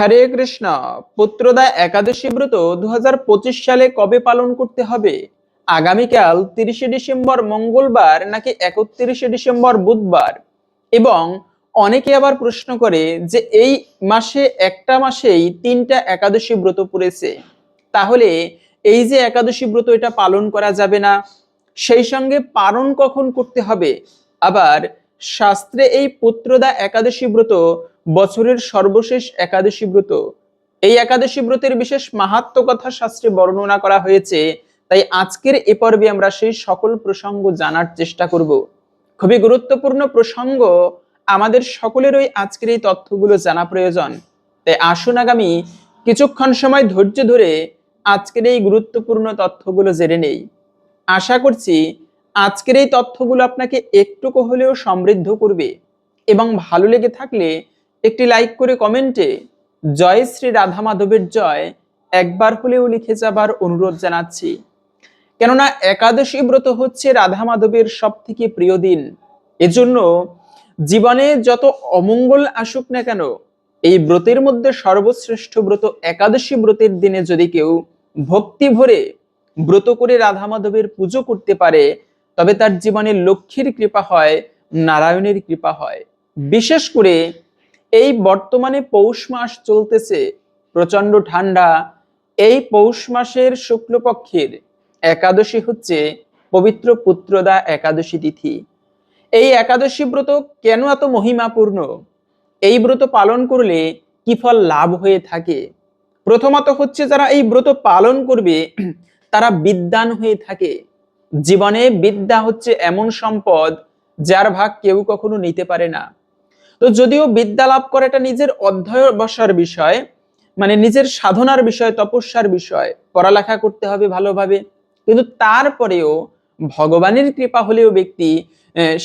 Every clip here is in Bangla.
হরে কৃষ্ণ। পুত্রদা একাদশী ব্রত দু হাজার পঁচিশ সালে কবে পালন করতে হবে? আগামীকাল তিরিশে ডিসেম্বর মঙ্গলবার নাকি একত্রিশে ডিসেম্বর বুধবার? এবং অনেকে আবার প্রশ্ন করে যে এই মাসে একটা মাসেই তিনটা একাদশী ব্রত পড়েছে। তাহলে এই যে একাদশী ব্রত এটা পালন করা যাবে না, সেই সঙ্গে পালন কখন করতে হবে? আবার শাস্ত্রে এই পুত্রদা একাদশী ব্রত বছরের সর্বশেষ একাদশী ব্রত। এই একাদশী ব্রতের বিশেষ মাহাত্ম কথা শাস্ত্রে বর্ণনা করা হয়েছে, তাই আজকের এ পর্বে আমরা সেই সকল প্রসঙ্গ জানার চেষ্টা করব। খুবই গুরুত্বপূর্ণ প্রসঙ্গ, আমাদের সকলেরই আজকের এই তথ্যগুলো জানা প্রয়োজন। তাই আসুন আগামী কিছুক্ষণ সময় ধৈর্য ধরে আজকের এই গুরুত্বপূর্ণ তথ্যগুলো জেনে নেই। আশা করছি আজকের এই তথ্যগুলো আপনাকে একটুকু হলেও সমৃদ্ধ করবে এবং ভালো লেগে থাকলে একটি লাইক করে কমেন্টে জয় শ্রী রাধা মাধবের জয় একবার হলেও লিখে যাবার অনুরোধ জানাচ্ছি। কেননা একাদশী ব্রত হচ্ছে রাধা মাধবের সব থেকে প্রিয় দিন। এজন্য জীবনে যত অমঙ্গল আসুক না কেন, এই ব্রতের মধ্যে সর্বশ্রেষ্ঠ ব্রত একাদশী ব্রতের দিনে যদি কেউ ভক্তি ভরে ব্রত করে রাধা মাধবের পুজো করতে পারে, তবে তার জীবনে লক্ষ্মীর কৃপা হয়, নারায়ণের কৃপা হয়। বিশেষ করে এই বর্তমানে পৌষ মাস চলতেছে। প্রচণ্ড ঠান্ডা। এই পৌষ মাসের শুক্লপক্ষের একাদশী হচ্ছে পবিত্র পুত্রদা একাদশী তিথি। এই একাদশী ব্রত কেন এত মহিমাপূর্ণ? এই ব্রত পালন করলে কি ফল লাভ হয়ে থাকে? প্রথমত হচ্ছে যারা এই ব্রত পালন করবে, তারা বিদ্যান হয়ে থাকে। জীবনে বিদ্যা হচ্ছে এমন সম্পদ যার ভাগ কেউ কখনো নিতে পারে না। তো যদিও বিদ্যা লাভ করাটা নিজের অধ্যয়ন বসার বিষয় মানে নিজের সাধনার বিষয়, তপস্যার বিষয়, পড়ালেখা করতে হবে ভালোভাবে, কিন্তু তারপরেও ভগবানের কৃপা হলেও ব্যক্তি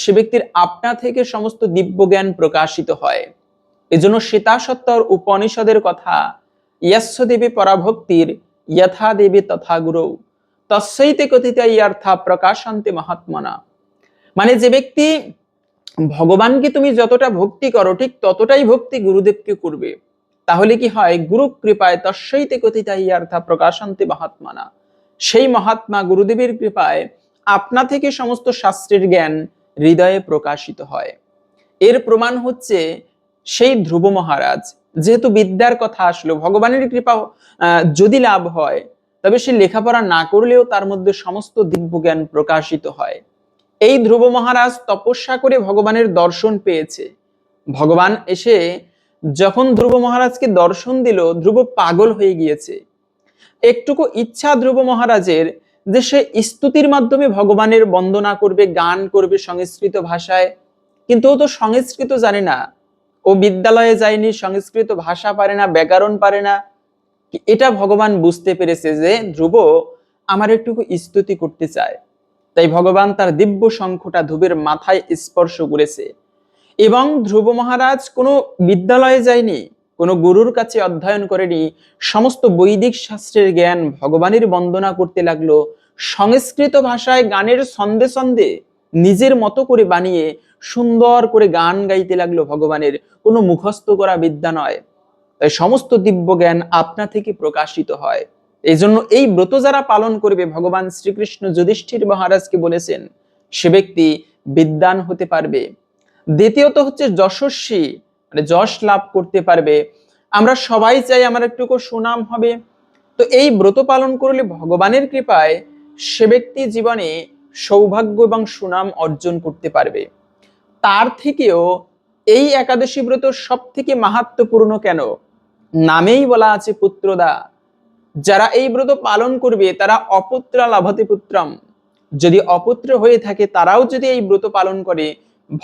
সে ব্যক্তির আপনা থেকে সমস্ত দিব্য জ্ঞান প্রকাশিত হয়। এজন্য সীতাসত্তর উপনিষদের কথা, ইয়াস্য দেবী পরাভক্তির যথা দেবী তথা গুরু তস্যৈতে কথিত ইয়ার্থা প্রকাশান্তে মহাত্মনা। মানে যে ব্যক্তি ভগবানকে তুমি যতটা ভক্তি করো, ঠিক ততটাই ভক্তি গুরুদেবকে করবে। তাহলে কি হয়? গুরু কৃপায় তস্যৈতে কথিত ইয়ার্থা প্রকাশান্তে মহাত্মানা। সেই মহাত্মা গুরুদেবের কৃপায় আপনা থেকে সমস্ত শাস্ত্রের জ্ঞান হৃদয়ে প্রকাশিত হয়। এর প্রমাণ হচ্ছে সেই ধ্রুব মহারাজ, যেহেতু বিদ্যার কথা আসলো, ভগবানের কৃপা যদি লাভ হয়, তবে সে লেখাপড়া না করলেও তার মধ্যে সমস্ত দিব্য জ্ঞান প্রকাশিত হয়। এই ধ্রুব মহারাজ তপস্যা করে ভগবানের দর্শন পেয়েছে। ভগবান এসে যখন ধ্রুব মহারাজকে দর্শন দিল, ধ্রুব পাগল হয়ে গিয়েছে। একটুকু ইচ্ছা ধ্রুব মহারাজের যে সে স্তুতির মাধ্যমে ভগবানের বন্দনা করবে, গান করবে সংস্কৃত ভাষায়। কিন্তু ও তো সংস্কৃত জানে না। ও বিদ্যালয়ে যায়নি, সংস্কৃত ভাষা পারে না, ব্যাকরণ পারে না। এটা ভগবান বুঝতে পেরেছে যে ধ্রুব আমার একটুকু স্তুতি করতে চায়। তাই ভগবান তার দিব্য শঙ্খটা ধ্রুবের মাথায় স্পর্শ করেছে। এবং ধ্রুব মহারাজ কোনো বিদ্যালয়ে যায়নি, কোনো গুরুর কাছে অধ্যয়ন করেনি, সমস্ত বৈদিক শাস্ত্রের জ্ঞান ভগবানের বন্দনা করতে লাগল, সংস্কৃত ভাষায় গানের ছন্দে ছন্দে নিজের মতো করে বানিয়ে সুন্দর করে গান গাইতে লাগল ভগবানের, কোনো মুখস্থ করা বিদ্যা নয়। তাই সমস্ত দিব্য জ্ঞান আপনা থেকে প্রকাশিত হয়। এই জন্য এই ব্রত যারা পালন করবে, ভগবান শ্রীকৃষ্ণ যুধিষ্ঠির মহারাজকে বলেছেন, সে ব্যক্তি বিদ্যান হতে পারবে। দ্বিতীয়ত হচ্ছে যশস্বী মানে যশ লাভ করতে পারবে। আমরা সবাই চাই আমার একটুকু সুনাম হবে। তো এই ব্রত পালন করলে ভগবানের কৃপায় সে ব্যক্তি জীবনে সৌভাগ্য এবং সুনাম অর্জন করতে পারবে। তার থেকেও এই একাদশী ব্রত সব থেকে মাহাত্মপূর্ণ কেন? নামেই বলা আছে পুত্রদা। যারা এই ব্রত পালন করবে, তারা অপুত্রা লাভতে পুত্রম যদি অপুত্র হয়ে থাকে, তারাও যদি এই ব্রত পালন করে,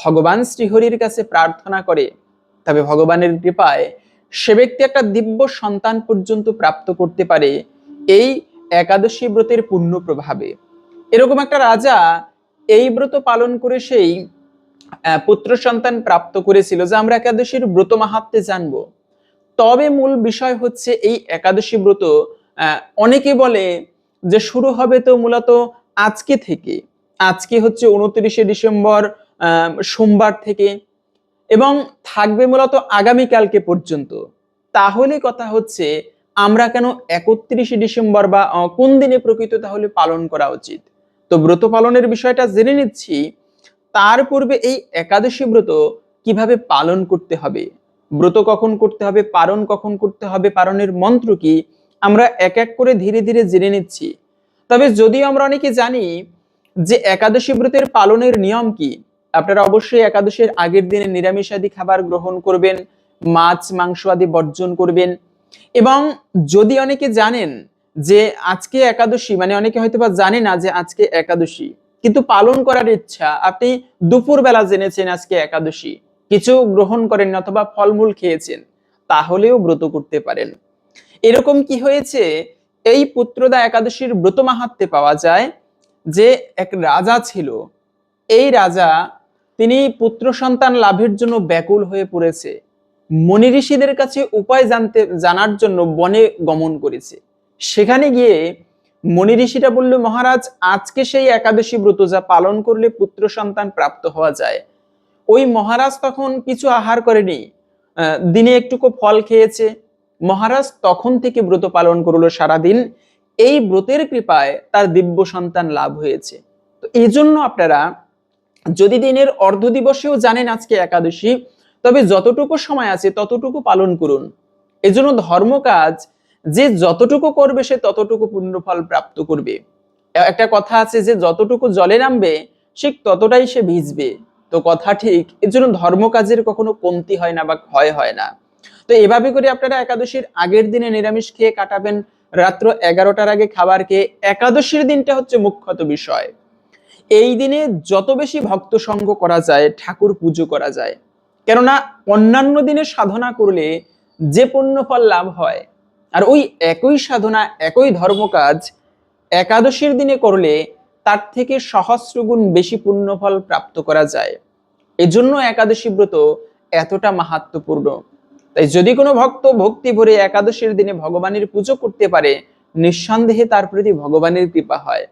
ভগবান শ্রীহরির কাছে প্রার্থনা করে, তবে ভগবানের কৃপায় সে ব্যক্তি একটা দিব্য সন্তান পর্যন্ত প্রাপ্ত করতে পারে এই একাদশী ব্রতের পূর্ণ প্রভাবে। এরকম একটা রাজা এই ব্রত পালন করে সেই পুত্র সন্তান প্রাপ্ত করেছিল যা আমরা একাদশীর ব্রত মাহাত্মে জানব। তবে মূল বিষয় হচ্ছে এই একাদশী ব্রত অনেকে বলে যে শুরু হবে তো মূলত আজকে থেকে। আজকে হচ্ছে উনত্রিশে ডিসেম্বর সোমবার থেকে এবং থাকবে মূলত আগামীকালকে পর্যন্ত। তাহলে কথা হচ্ছে আমরা কেন একত্রিশে ডিসেম্বর বা কোন দিনে প্রকৃত তাহলে পালন করা উচিত? তো ব্রত পালনের বিষয়টা জেনে নিচ্ছি। তার পূর্বে এই একাদশী ব্রত কীভাবে পালন করতে হবে? ব্রত কখন করতে হবে? পালন কখন করতে হবে? পালনের মন্ত্র কি? আমরা এক এক করে ধীরে ধীরে জেনে নিচ্ছি। তবে যদিও আমরা অনেকে জানি যে একাদশী ব্রতের পালনের নিয়ম কি, আপনারা অবশ্যই একাদশের আগের দিনে নিরামিষাদি খাবার গ্রহণ করবেন, মাছ, মাংস আদি বর্জন করবেন। এবং যদি অনেকে জানেন যে আজকে একাদশী মানে অনেকে হয়তো বা জানে না যে আজকে একাদশী, কিন্তু পালন করার ইচ্ছা, আপনি দুপুর বেলা জেনেছেন আজকে একাদশী, কিছু গ্রহণ করেন অথবা ফলমূল খেয়েছেন, তাহলেও ব্রত করতে পারেন। এরকম কি হয়েছে? এই পুত্রদা একাদশীর ব্রত মাহাত্মে পাওয়া যায় যে এক রাজা ছিল। এই রাজা তিনি পুত্র সন্তান লাভের জন্য ব্যাকুল হয়ে পড়েছে। মনি ঋষিদের কাছে উপায় জানতে, জানার জন্য বনে গমন করেছে। সেখানে গিয়ে মনি ঋষিরা বলল, মহারাজ, আজকে সেই একাদশী ব্রত যা পালন করলে পুত্র সন্তান প্রাপ্ত হওয়া যায়। ওই মহারাজ তখন কিছু আহার করেনি। দিনে একটুকু ফল খেয়েছে। মহারাজ তখন থেকে ব্রত পালন করল সারাদিন। এই ব্রতের কৃপায় তার দিব্য সন্তান লাভ হয়েছে। তো এই জন্য আপনারা যদি দিনের অর্ধ দিবসেও জানেন আজকে একাদশী, তবে যতটুকু সময় আছে ততটুকু পালন করুন। এজন্য ধর্ম কাজ যে যতটুকু করবে সে ততটুকু পুণ্যফল প্রাপ্ত করবে। একটা কথা আছে যে যতটুকু জলে নামবে সে ততটাই সে ভিজবে। তো কথা ঠিক এর জন্য ধর্ম কাজের কখনো কমতি হয় না বা ক্ষয় হয় না। তো এভাবে করে আপনারা একাদশীর আগের দিনে নিরামিষ খেয়ে কাটাবেন। রাত্র এগারোটার আগে খাবার খেয়ে একাদশীর দিনটা হচ্ছে মুখ্যত বিষয়। এই দিনে যত বেশি ভক্ত সঙ্গ করা যায়, ঠাকুর পুজো করা যায়, কেননা অন্যান্য দিনে সাধনা করলে যে পুণ্যফল লাভ হয়, আর ওই একই সাধনা, একই ধর্মকাজ একাদশীর দিনে করলে তার থেকে সহস্রগুণ বেশি পুণ্যফল প্রাপ্ত করা যায়। এজন্য একাদশী ব্রত এতটা মাহাত্মপূর্ণ তাই যদি কোনো ভক্ত ভক্তি ভরে একাদশীর দিনে ভগবানের পুজো করতে পারে, নিঃসন্দেহে তার প্রতি ভগবানের কৃপা হয়।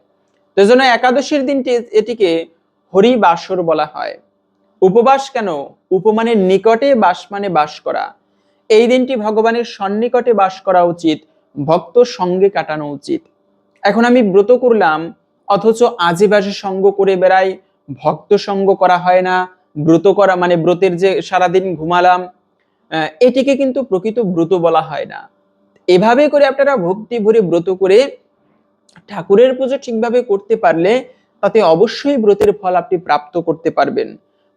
তো জন্য একাদশীর দিনটি এটিকে হরি বাসর বলা হয়। উপবাস কেন? উপমানের নিকটে বাস মানে বাস করা। এই দিনটি ভগবানের সন্নিকটে বাস করা উচিত, ভক্ত সঙ্গে কাটানো উচিত। এখন আমি ব্রত করলাম, অথচ আজে বাজে সঙ্গ করে বেড়াই, ভক্ত সঙ্গ করা হয় না, ব্রত করা মানে ব্রতের যে সারাদিন ঘুমালাম এটিকে কিন্তু প্রকৃত ব্রত বলা হয় না। এভাবে করে আপনারা ভক্তি ভরে ব্রত করে ঠাকুরের পুজো ঠিকভাবে করতে পারলে তাতে অবশ্যই ব্রতের ফল আপনি প্রাপ্ত করতে পারবেন।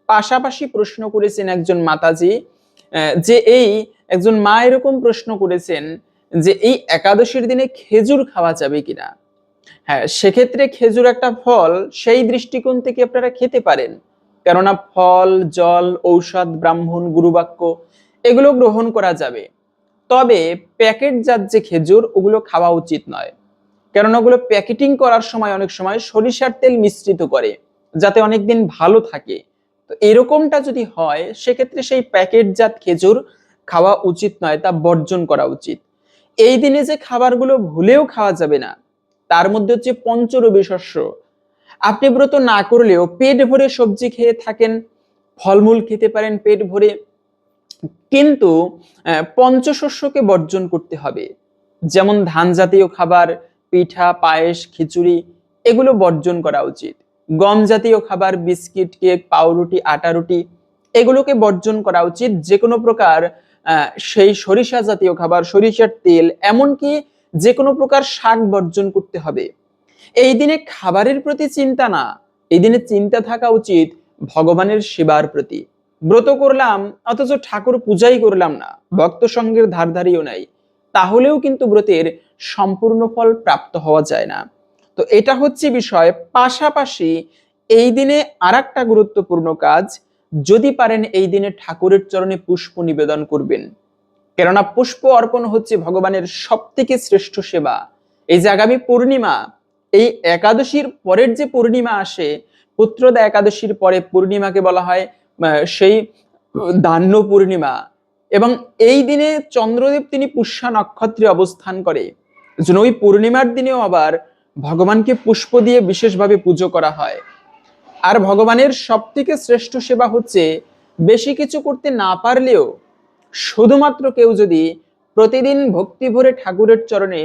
পাশাপাশি প্রশ্ন করেছেন একজন মাতাজি যে এই একজন মা এরকম প্রশ্ন করেছেন যে এই একাদশীর দিনে খেজুর খাওয়া যাবে কিনা? হ্যাঁ সেক্ষেত্রে খেজুর একটা ফল সেই দৃষ্টিকোণ থেকে আপনারা খেতে পারেন। কেননা ফল, জল, ঔষধ, ব্রাহ্মণ, গুরুবাক্য এগুলো গ্রহণ করা যাবে। তবে প্যাকেটজাত যে খেজুর, ওগুলো খাওয়া উচিত নয়। কেননা ওগুলো প্যাকেটিং করার সময় অনেক সময় সরিষার তেল মিশ্রিত করে, যাতে অনেকদিন ভালো থাকে। তো এরকমটা যদি হয়, সেক্ষেত্রে সেই প্যাকেটজাত খেজুর খাওয়া উচিত নয়, তা বর্জন করা উচিত। এই দিনে যে খাবারগুলো ভুলেও খাওয়া যাবে না, তার মধ্যে হচ্ছে পঞ্চরবি শস্য। আপনি ব্রত না করলেও পেট ভরে সবজি খেয়ে থাকেন, ফলমূল খেতে পারেন পেট ভরে কিন্তু পঞ্চশস্যকে বর্জন করতে হবে। যেমন ধান জাতীয় খাবার, পিঠা, পায়েস, খিচুড়ি, এগুলো বর্জন করা উচিত। গম জাতীয় খাবার, বিস্কিট, কেক, পাউরুটি আটা রুটি এগুলোকে বর্জন করা উচিত। যে কোনো প্রকার সেই সরিষা জাতীয় খাবার, সরিষার তেল, এমনকি যে কোনো প্রকার শাক বর্জন করতে হবে। এই দিনে খাবারের প্রতি চিন্তা না, এই দিনে চিন্তা থাকা উচিত ভগবানের সেবার প্রতি। ব্রত করলাম, অথচ ঠাকুর পূজাই করলাম না। ভক্ত সঙ্গের ধারধারিও নাই। তাহলেও কিন্তু ব্রতের সম্পূর্ণ ফল প্রাপ্ত হওয়া যায় না। তো এটা হচ্ছে বিষয়। পাশাপাশি এই দিনে আর গুরুত্বপূর্ণ কাজ, যদি পারেন এই দিনে ঠাকুরের চরণে পুষ্প নিবেদন করবেন। কেননা পুষ্প অর্পণ হচ্ছে ভগবানের সব থেকে শ্রেষ্ঠ সেবা। এই যে আগামী পূর্ণিমা, এই একাদশীর পরের যে পূর্ণিমা আসে, পুত্রদা একাদশীর পরে পূর্ণিমাকে বলা হয় সেই দান্য পূর্ণিমা এবং এই দিনে চন্দ্রদেব তিনি পুষ্যা নক্ষত্রে অবস্থান করে। জন্য ওই পূর্ণিমার দিনেও আবার ভগবানকে পুষ্প দিয়ে বিশেষভাবে পুজো করা হয়। আর ভগবানের সব থেকে শ্রেষ্ঠ সেবা হচ্ছে বেশি কিছু করতে না পারলেও শুধুমাত্র কেউ যদি প্রতিদিন ভক্তি ভরে ঠাকুরের চরণে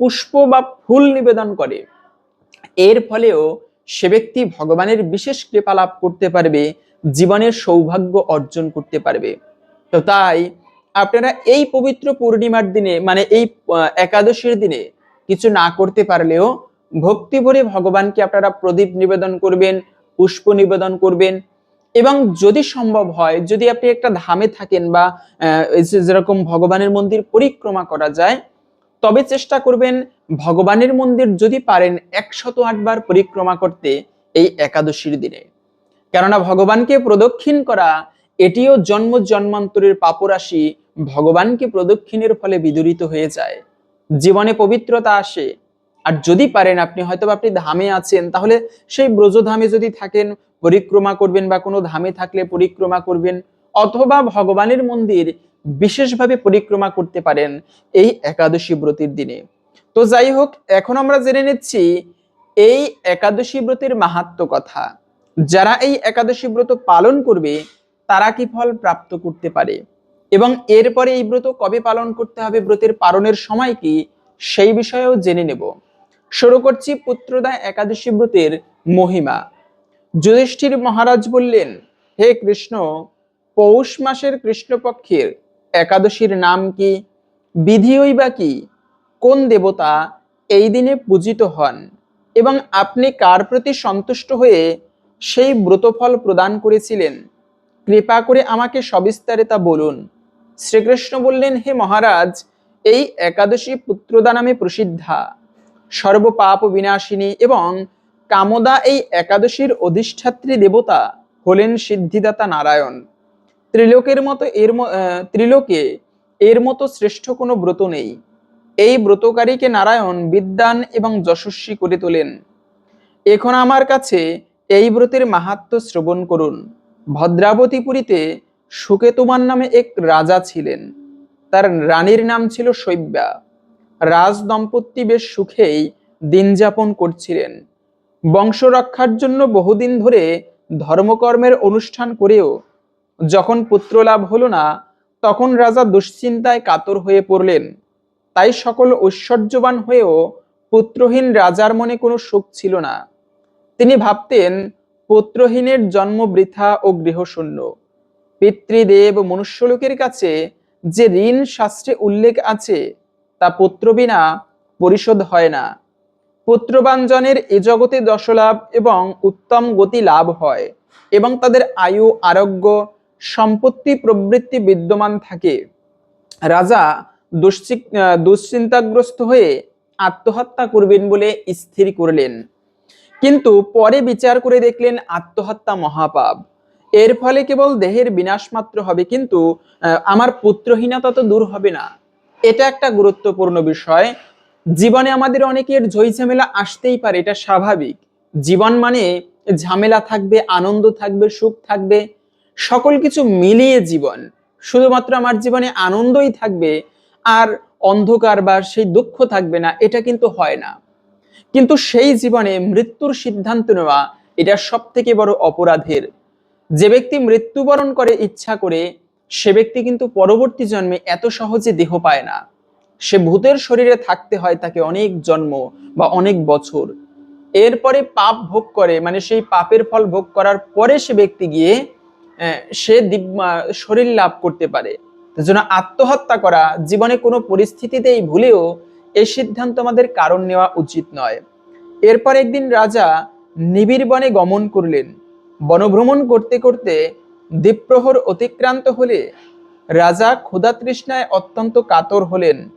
পুষ্প বা ফুল নিবেদন করে। এর ফলেও সে ব্যক্তি ভগবানের বিশেষ কৃপা লাভ করতে পারবে জীবনের সৌভাগ্য অর্জন করতে পারবে। তো তাই আপনারা এই পবিত্র পূর্ণিমার দিনে মানে এই একাদশীর দিনে কিছু না করতে পারলেও ভক্তি ভরে ভগবানকে আপনারা প্রদীপ নিবেদন করবেন, পুষ্প নিবেদন করবেন এবং যদি সম্ভব হয়, যদি আপনি একটা ধামে থাকেন বা যেরকম ভগবানের মন্দির পরিক্রমা করা যায়, তবে চেষ্টা করবেন ভগবানের মন্দির যদি পারেন একশত আটবার পরিক্রমা করতে এই একাদশীর দিনে। কেননা ভগবানকে প্রদক্ষিণ করা, এটিও জন্ম জন্মান্তরের পাপরাশি, ভগবানকে প্রদক্ষিণের ফলে বিদূরিত হয়ে যায়। জীবনে পবিত্রতা আসে। আর যদি পারেন, আপনি হয়তো আপনি ধামে আছেন, তাহলে সেই ব্রজধামে যদি থাকেন, পরিক্রমা করবেন বা কোনো ধামে থাকলে পরিক্রমা করবেন, অথবা ভগবানের মন্দির বিশেষভাবে পরিক্রমা করতে পারেন এই একাদশী ব্রতের দিনে। তো যাই হোক, এখন আমরা জেনে নিচ্ছি এই একাদশী ব্রতের মাহাত্ম কথা। যারা এই একাদশী ব্রত পালন করবে, তারা কি ফল প্রাপ্ত করতে পারে? এবং এরপরে এই ব্রত কবে পালন করতে হবে, ব্রতের পালনের সময় কি, সেই বিষয়েও জেনে নেব। শুরু করছি পুত্রদা একাদশী ব্রতের মহিমা। যুধিষ্ঠির মহারাজ বললেন, হে কৃষ্ণ, পৌষ মাসের কৃষ্ণপক্ষের একাদশীর নাম কি? বিধিই বা কি? কোন দেবতা এই দিনে পূজিত হন? এবং আপনি কার প্রতি সন্তুষ্ট হয়ে সেই ব্রতফল প্রদান করেছিলেন। কৃপা করে আমাকে সবিস্তারে তা বলুন। শ্রীকৃষ্ণ বললেন, হে মহারাজ, এই একাদশী পুত্রদা নামে প্রসিদ্ধা। সর্বপাপ বিনাশিনী এবং কামদা এই একাদশীর অধিষ্ঠাত্রী দেবতা হলেন সিদ্ধিদাতা নারায়ণ। ত্রিলোকের মতো এর ত্রিলোকে এর মতো শ্রেষ্ঠ কোনো ব্রত নেই। এই ব্রতকারীকে নারায়ণ বিদ্যান এবং যশস্বী করে তোলেন। এখন আমার কাছে এই ব্রতের মাহাত্ম শ্রবণ করুন। ভদ্রাবতীপুরীতে সুকেতুমান নামে এক রাজা ছিলেন। তার রানীর নাম ছিল শৈব্যা। রাজ দম্পতি বেশ সুখেই দিন যাপন করছিলেন। বংশ রক্ষার জন্য বহুদিন ধরে ধর্মকর্মের অনুষ্ঠান করেও যখন পুত্র লাভ হলো না, তখন রাজা দুশ্চিন্তায় কাতর হয়ে পড়লেন। তাই সকল ঐশ্বর্যবান হয়েও পুত্রহীন রাজার মনে কোনো সুখ ছিল না। ভাবতেন, পুত্রহীনের জন্ম বৃথা ও গৃহশূন্য। পিতৃদেব মনুষ্যলোকের কাছে যে ঋণ শাস্ত্রে উল্লেখ আছে, তা পুত্র বিনা পরিশোধ হয় না। পুত্রবাঞ্জনের এ জগতে দশলাভ এবং উত্তম গতি লাভ হয় এবং তাদের আয়ু, আরোগ্য, সম্পত্তি প্রবৃত্তি বিদ্যমান থাকে। রাজা দুশ্চিন্তাগ্রস্ত হয়ে আত্মহত্যা করবেন বলে স্থির করলেন। কিন্তু পরে বিচার করে দেখলেন আত্মহত্যা মহাপাপ। এর ফলে কেবল দেহের বিনাশ মাত্র হবে, কিন্তু আমার পুত্রহীনতা তো দূর হবে না। এটা একটা গুরুত্বপূর্ণ বিষয়। জীবনে আমাদের অনেকের ঝই ঝামেলা আসতেই পারে, এটা স্বাভাবিক। জীবন মানে ঝামেলা থাকবে, আনন্দ থাকবে, সুখ থাকবে, সকল কিছু মিলিয়ে জীবন। শুধুমাত্র আমার জীবনে আনন্দই থাকবে, আর অন্ধকার বা সেই দুঃখ থাকবে না, এটা কিন্তু হয় না। কিন্তু সেই জীবনে মৃত্যুর সিদ্ধান্ত নেওয়া এটা সব থেকে বড় অপরাধের। যে ব্যক্তি মৃত্যুবরণ করে ইচ্ছা করে, সে ব্যক্তি কিন্তু পরবর্তী জন্মে এত সহজে দেহ পায় না। সে ভূতের শরীরে থাকতে হয় তাকে অনেক জন্ম বা অনেক বছর। এরপরে পাপ ভোগ করে মানে সেই পাপের ফল ভোগ করার পরে সে ব্যক্তি গিয়ে সে শরীর লাভ করতে পারে। জন্য আত্মহত্যা করা, জীবনে কোনো পরিস্থিতিতেই ভুলেও এই সিদ্ধান্ত আমাদের কারণ নেওয়া উচিত নয়। এরপর একদিন রাজা নিবিড় বনে গমন করলেন। বনভ্রমণ করতে করতে দ্বীপ্রহর অতিক্রান্ত হলে রাজা ক্ষুধা তৃষ্ণায় অত্যন্ত কাতর হলেন।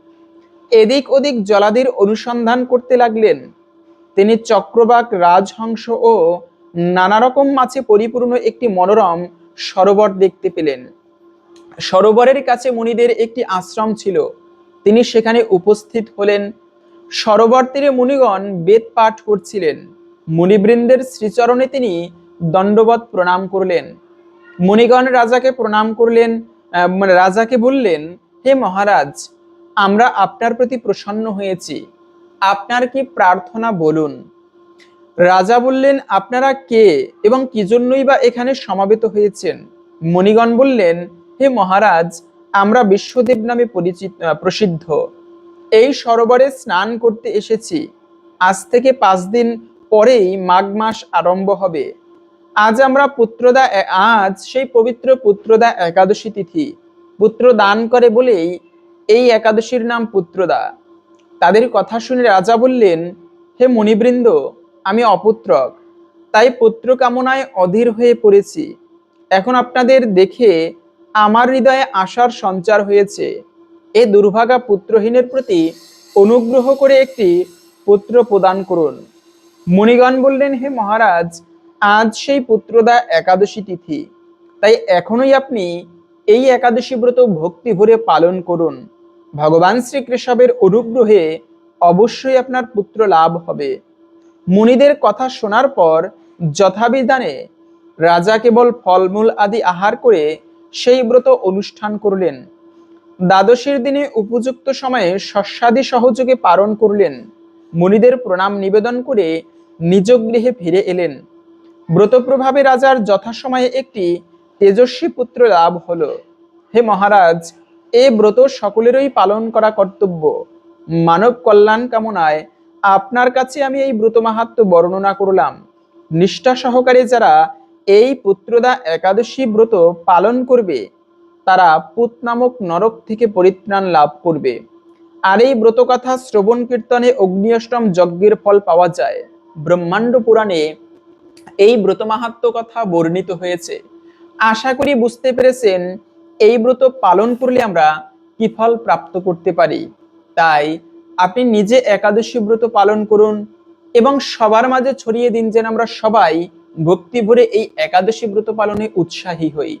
এদিক ওদিক জলাদির অনুসন্ধান করতে লাগলেন। তিনি চক্রবাক, রাজহংস ও নানা রকম মাছে পরিপূর্ণ একটি মনোরম সরোবর দেখতে পেলেন। সরোবরের কাছে মুনিদের একটি আশ্রম ছিল। তিনি সেখানে উপস্থিত হলেন। সরোবর তীরে মুনিগণ বেদ পাঠ করছিলেন। মুনিবৃন্দের শ্রীচরণে তিনি দণ্ডবত প্রণাম করলেন। মুনিগণ রাজাকে প্রণাম করলেন মানে রাজাকে বললেন, হে মহারাজ, আমরা আপনার প্রতি প্রসন্ন হয়েছি। আপনার কি প্রার্থনা বলুন? রাজা বললেন, আপনারা কে এবং কি জন্যই বা এখানে সমাবেত হয়েছেন? মণিগণ বললেন, হে মহারাজ আমরা বিশ্বদেব নামে পরিচিত প্রসিদ্ধ। এই সরোবরে স্নান করতে এসেছি। আজ থেকে পাঁচ দিন পরেই মাঘ মাস আরম্ভ হবে। আজ আমরা পুত্রদা আজ সেই পবিত্র পুত্রদা একাদশী তিথি। পুত্র দান করে বলেই এই একাদশীর নাম পুত্রদা। তাদের কথা শুনে রাজা বললেন, হে মণিবৃন্দ, আমি অপুত্রক। তাই পুত্র কামনায় অধীর হয়ে পড়েছি। এখন আপনাদের দেখে আমার হৃদয়ে আশার সঞ্চার হয়েছে। এ দুর্ভাগা পুত্রহীনের প্রতি অনুগ্রহ করে একটি পুত্র প্রদান করুন। মুনিগণ বললেন, হে মহারাজ, আজ সেই পুত্রদা একাদশী তিথি। তাই এখনই আপনি এই একাদশী ব্রত ভক্তি ভরে পালন করুন। ভগবান শ্রীকৃষ্ণের অনুগ্রহে অবশ্যই আপনার পুত্র লাভ হবে। মুনিদের কথা শোনার পর যথাবিধানে রাজা কেবল ফলমূল আদি আহার করে সেই ব্রত অনুষ্ঠান করলেন। দ্বাদশীর দিনে উপযুক্ত সময়ে শস্যাদি সহযোগে পালন করলেন। মুনিদের প্রণাম নিবেদন করে নিজ গৃহে ফিরে এলেন। ব্রত প্রভাবে রাজার যথাসময়ে একটি তেজস্বী পুত্র লাভ হল। হে মহারাজ, এ ব্রত সকলেরই পালন করা কর্তব্য। মানব কল্যাণ কামনায় আপনার কাছে আমি এই ব্রত মাহাত্ম বর্ণনা করলাম। নিষ্ঠা সহকারে যারা এই পুত্রদা একাদশী ব্রত পালন করবে, তারা পুত নামক নরক থেকে পরিত্রাণ লাভ করবে। আর এই ব্রতকথা শ্রবণ কীর্তনে অগ্নিয়ষ্টম যজ্ঞের ফল পাওয়া যায়। ব্রহ্মাণ্ড পুরাণে এই ব্রত মাহাত্ম কথা বর্ণিত হয়েছে। আশা করি বুঝতে পেরেছেন এই ব্রত পালন করলে আমরা কি ফল প্রাপ্ত করতে পারি। তাই আপনি নিজে একাদশী ব্রত পালন করুন এবং সবার মাঝে ছড়িয়ে দিন যেন আমরা সবাই ভক্তি ভরে এই একাদশী ব্রত পালনে উৎসাহী হই।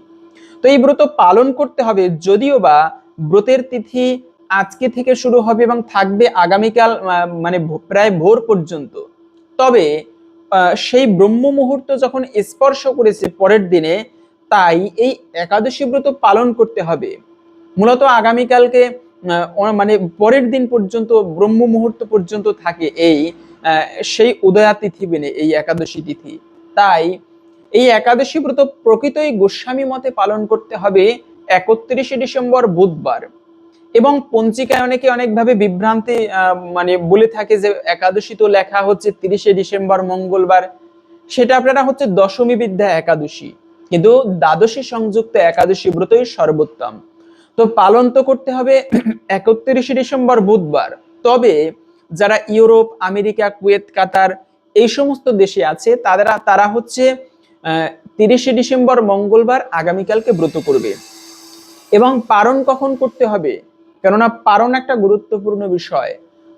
তো এই ব্রত পালন করতে হবে যদিও বা ব্রতের তিথি আজকে থেকে শুরু হবে এবং থাকবে আগামীকাল মানে প্রায় ভোর পর্যন্ত। তবে সেই ব্রহ্ম মুহূর্ত যখন স্পর্শ করেছে পরের দিনে, তাই এই একাদশী ব্রত পালন করতে হবে। মূলত আগামীকালকে মানে পরের দিন পর্যন্ত, ব্রহ্ম মুহূর্ত পর্যন্ত থাকে এই সেই উদয়া তিথি বেনে এই একাদশী তিথি। তাই এই একাদশী ব্রত প্রকৃতই গোস্বামী মতে পালন করতে হবে একত্রিশে ডিসেম্বর বুধবার। এবং পঞ্চিকায় অনেকে অনেকভাবে বিভ্রান্তি মানে বলে থাকে যে একাদশী তো লেখা হচ্ছে তিরিশে ডিসেম্বর, মঙ্গলবার, সেটা আপনারা হচ্ছে দশমী বিদ্যা একাদশী। কিন্তু দ্বাদশী সংযুক্ত একাদশী ব্রতই সর্বোত্তম। তো পালন তো করতে হবে একত্রিশে ডিসেম্বর বুধবার। তবে যারা ইউরোপ, আমেরিকা, কুয়েত, কাতার এই সমস্ত দেশে আছে, তারা তারা হচ্ছে তিরিশে ডিসেম্বর মঙ্গলবার আগামীকালকে ব্রত করবে। এবং পারণ কখন করতে হবে? কেননা পারণ একটা গুরুত্বপূর্ণ বিষয়।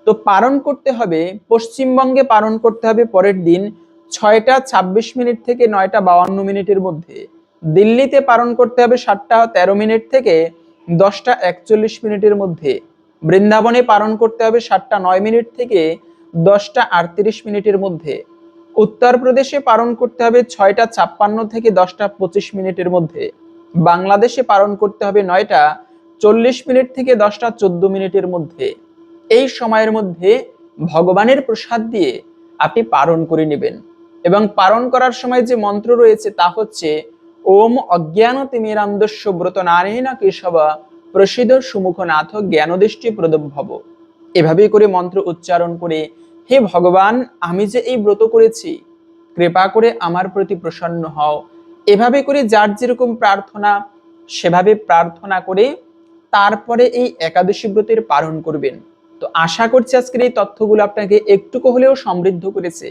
তো পারণ করতে হবে, পশ্চিমবঙ্গে পালন করতে হবে পরের দিন ছয়টা ছাব্বিশ মিনিট থেকে নয়টা বাউান্ন মিনিটের মধ্যে। দিল্লিতে পালন করতে হবে সাতটা তেরো মিনিট থেকে দশটা একচল্লিশ মিনিটের মধ্যে। বৃন্দাবনে পালন করতে হবে সাতটা নয় মিনিট থেকে দশটা আটত্রিশ মিনিটের মধ্যে। উত্তরপ্রদেশে পালন করতে হবে ছয়টা ছাপ্পান্ন থেকে দশটা পঁচিশ মিনিটের মধ্যে। বাংলাদেশে পালন করতে হবে নয়টা চল্লিশ মিনিট থেকে দশটা চোদ্দ মিনিটের মধ্যে। এই সময়ের মধ্যে ভগবানের প্রসাদ দিয়ে আপনি পালন করে নেবেন। এবং পালন করার সময় যে মন্ত্র রয়েছে তা হচ্ছে, ওম অজ্ঞান তিমিরান্দস্য ব্রত নারীনা কেশব প্রসিদ্ধ সুমুখনাথ জ্ঞানদৃষ্টি প্রদভব এভাবেই করে মন্ত্র উচ্চারণ করে হে ভগবান, আমি যে এই ব্রত করেছি, কৃপা করে আমার প্রতি প্রসন্ন হও। এভাবে করে যার যেরকম প্রার্থনা, সেভাবে প্রার্থনা করে তারপরে এই একাদশী ব্রতের পালন করবেন। তো আশা করছি আজকের এই তথ্যগুলো আপনাকে একটুকু হলেও সমৃদ্ধ করেছে।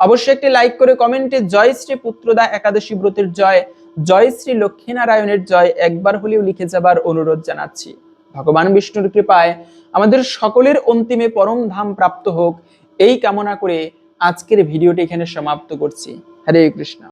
অবশ্যই একটি লাইক করে কমেন্টে জয় শ্রী পুত্রদা একাদশী ব্রতের জয় জয় শ্রী লক্ষ্মীনারায়ণের জয় একবার হলেও লিখে যাবার অনুরোধ জানাচ্ছি। ভগবান বিষ্ণুর কৃপায় আমাদের সকলের অন্তিমে পরম ধাম প্রাপ্ত হোক। এই কামনা করে আজকের ভিডিওটি এখানে সমাপ্ত করছি। হরে কৃষ্ণ।